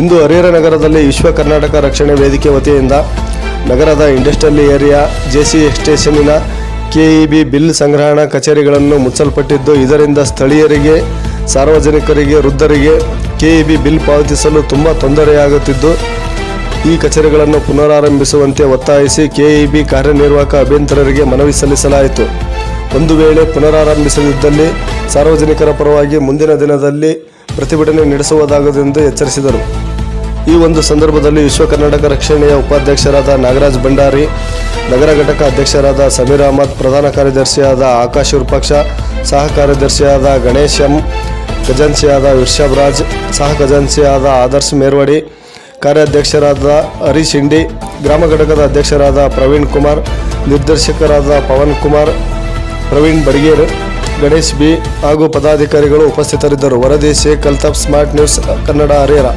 ಇಂದು ಹರಿಹರ ನಗರದಲ್ಲಿ ವಿಶ್ವ ಕರ್ನಾಟಕ ರಕ್ಷಣೆ ವೇದಿಕೆ ವತಿಯಿಂದ ನಗರದ ಇಂಡಸ್ಟ್ರಿಯಲ್ ಏರಿಯಾ ಜೆಸಿ ಸ್ಟೇಷನ್ನಿನ ಕೆಇಬಿ ಬಿಲ್ ಸಂಗ್ರಹಣಾ ಕಚೇರಿಗಳನ್ನು ಮುಚ್ಚಲ್ಪಟ್ಟಿದ್ದು, ಇದರಿಂದ ಸ್ಥಳೀಯರಿಗೆ, ಸಾರ್ವಜನಿಕರಿಗೆ, ವೃದ್ಧರಿಗೆ ಕೆಇಬಿ ಬಿಲ್ ಪಾವತಿಸಲು ತುಂಬ ತೊಂದರೆಯಾಗುತ್ತಿದ್ದು, ಈ ಕಚೇರಿಗಳನ್ನು ಪುನರಾರಂಭಿಸುವಂತೆ ಒತ್ತಾಯಿಸಿ ಕೆಇಬಿ ಕಾರ್ಯನಿರ್ವಾಹಕ ಅಭಿಯಂತರರಿಗೆ ಮನವಿ ಸಲ್ಲಿಸಲಾಯಿತು. ಒಂದು ವೇಳೆ ಪುನರಾರಂಭಿಸದಿದ್ದಲ್ಲಿ ಸಾರ್ವಜನಿಕರ ಪರವಾಗಿ ಮುಂದಿನ ದಿನದಲ್ಲಿ ಪ್ರತಿಭಟನೆ ನಡೆಸುವುದಾಗದೆಂದು ಎಚ್ಚರಿಸಿದರು. ಈ ಒಂದು ಸಂದರ್ಭದಲ್ಲಿ ವಿಶ್ವ ಕರ್ನಾಟಕ ರಕ್ಷಣೆಯ ಉಪಾಧ್ಯಕ್ಷರಾದ ನಾಗರಾಜ್ ಭಂಡಾರಿ, ನಗರ ಘಟಕ ಅಧ್ಯಕ್ಷರಾದ ಸಮೀರ್ ಅಹಮದ್, ಪ್ರಧಾನ ಕಾರ್ಯದರ್ಶಿಯಾದ ಆಕಾಶ್ ವಿರೂಪಾಕ್ಷ, ಸಹ ಕಾರ್ಯದರ್ಶಿಯಾದ ಗಣೇಶ್ ಎಂ ಖಜಾನ್ಸಿಯಾದ ವಿರ್ಷಭ್ ರಾಜ್, ಸಹ ಖಜಾನ್ಸಿಯಾದ ಆದರ್ಶ್ ಮೇರ್ವಡಿ, ಕಾರ್ಯಾಧ್ಯಕ್ಷರಾದ ಹರೀಶ್ ಇಂಡಿ ಗ್ರಾಮ ಘಟಕದ ಅಧ್ಯಕ್ಷರಾದ ಪ್ರವೀಣ್ ಕುಮಾರ್, ನಿರ್ದೇಶಕರಾದ ಪವನ್ ಕುಮಾರ್, ಪ್ರವೀಣ್ ಬಡಿಗೇರ್, ಗಣೇಶ್ ಬಿ ಹಾಗೂ ಪದಾಧಿಕಾರಿಗಳು ಉಪಸ್ಥಿತರಿದ್ದರು. ವರದಿ ಶೇಖ್ ಅಲ್ತಾಫ್, ಸ್ಮಾರ್ಟ್ ನ್ಯೂಸ್, ಕನ್ನಡ ಹರಿಹರ.